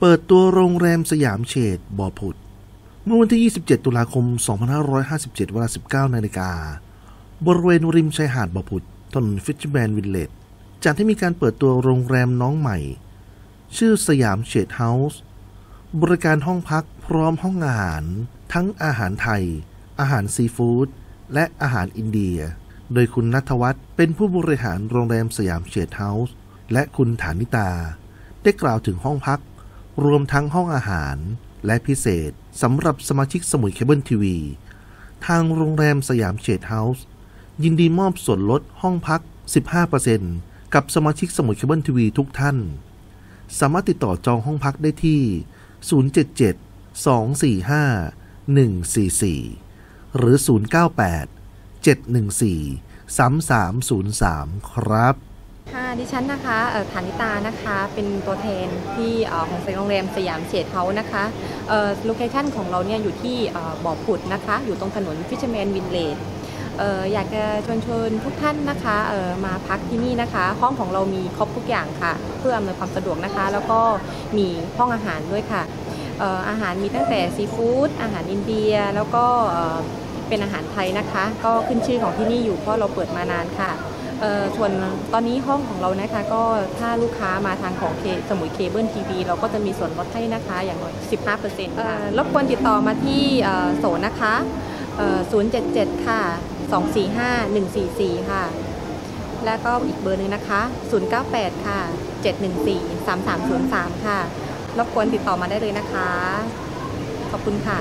เปิดตัวโรงแรมสยามเฉดบ่อผุด เมื่อวันที่ 27 ตุลาคม 2557 เวลา 19 นาฬิกา บริเวณริมชายหาดบ่อผุด ถนนฟิชแมนวิลเลจจัดให้มีการเปิดตัวโรงแรมน้องใหม่ ชื่อสยามเฉดเฮาส์บริการห้องพักพร้อมห้องอาหาร ทั้งอาหารไทย อาหารซีฟู้ดและอาหารอินเดีย โดยคุณนัทวัฒน์เป็นผู้บริหารโรงแรมสยามเฉดเฮาส์และคุณฐานิตา ได้กล่าวถึงห้องพัก รวมทั้งห้องอาหารและพิเศษสำหรับสมาชิกสมุยเคเบิลทีวี ทางโรงแรมสยามเฉดเฮาส์ยินดีมอบส่วนลดห้องพัก 15%กับสมาชิกสมุยเคเบิลทีวีทุกท่าน สามารถติดต่อจองห้องพักได้ที่ 077 245 144 หรือ 098 714 3303 ครับ ค่ะดิฉันนะคะฐานิตานะคะเป็นตัวแทนที่อของโรงแรมสยามเฉดเฮาส์นะคะโลเคชั่นของเราเนี่ยอยู่ที่บ่อผุดนะคะ อยู่ตรงถนนฟิชแมนวินเลจอยากจะชวนชวนทุกท่านนะคะมาพักที่นี่นะคะ ห้องของเรามีครบทุกอย่างค่ะ เพื่ออำนวยความสะดวกนะคะ แล้วก็มีห้องอาหารด้วยค่ะเอ่ออาหารมีตั้งแต่ซีฟู้ดอาหารอินเดียแล้วก็เป็นอาหารไทยนะคะ ก็ขึ้นชื่อของที่นี่อยู่เพราะเราเปิดมานานค่ะ ส่วนตอนนี้ห้องของเรานะคะก็ถ้าลูกค้ามาทางของเคสมุยเคเบิลทีวีเราก็จะมีส่วนลดให้นะคะอย่างน้อย 15%ค่ะรบกวนติดต่อมาที่เอ่อโสนนะคะเอ่อ077 ค่ะ 245 144 ค่ะ แล้วก็อีกเบอร์หนึ่งนะคะ 098 ค่ะ 714 3303 ค่ะรบกวนติดต่อมาได้เลยนะคะ ขอบคุณค่ะ